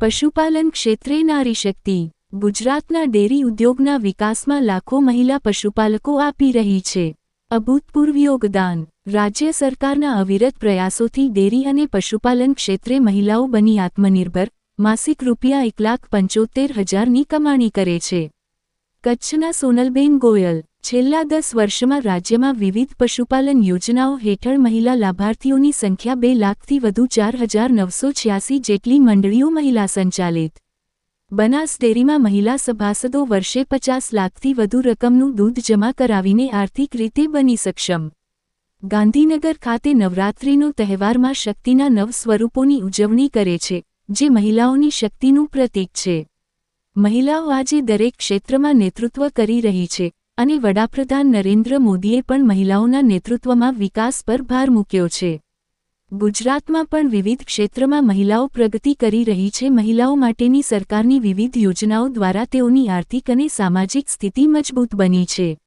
પશુપાલન ક્ષેત્રે નારી શક્તિ. ગુજરાતના ડેરી ઉદ્યોગના વિકાસમાં લાખો મહિલા પશુપાલકો આપી રહી છે. અભૂતપૂર્વ યોગદાન. રાજ્ય સરકારના અવિરત પ્રયાસોથી ડેરી અને પશુપાલન ક્ષેત્રે મહિલાઓ બની આત્મનિર્ભર, માસિક રૂપિયા એક લાખ પંચોતેર હજારની કમાણી કરે છે. કચ્છના સોનલબેન ગોયલ. છેલ્લા દસ વર્ષમાં રાજ્યમાં વિવિધ પશુપાલન યોજનાઓ હેઠળ મહિલા લાભાર્થીઓની સંખ્યા બે લાખથી વધુ ચાર હજાર નવસો છ્યાસી જેટલી મંડળીઓ મહિલા સંચાલિત. બનાસ ડેરીમાં મહિલા સભાસદો વર્ષે પચાસ લાખથી વધુ રકમનું દૂધ જમા કરાવીને આર્થિક રીતે બની સક્ષમ. ગાંધીનગર ખાતે નવરાત્રિનો તહેવારમાં શક્તિના નવ સ્વરૂપોની ઉજવણી કરે છે, જે મહિલાઓની શક્તિનું પ્રતીક છે. મહિલાઓ આજે દરેક ક્ષેત્રમાં નેતૃત્વ કરી રહી છે. અને વડાપ્રધાન નરેન્દ્ર મોદીએ પણ મહિલાઓના નેતૃત્વમાં વિકાસ પર ભાર મૂક્યો છે. ગુજરાતમાં પણ વિવિધ ક્ષેત્રમાં મહિલાઓ પ્રગતિ કરી રહી છે. મહિલાઓ માટેની સરકારની વિવિધ યોજનાઓ દ્વારા તેઓની આર્થિક અને સામાજિક સ્થિતિ મજબૂત બની છે.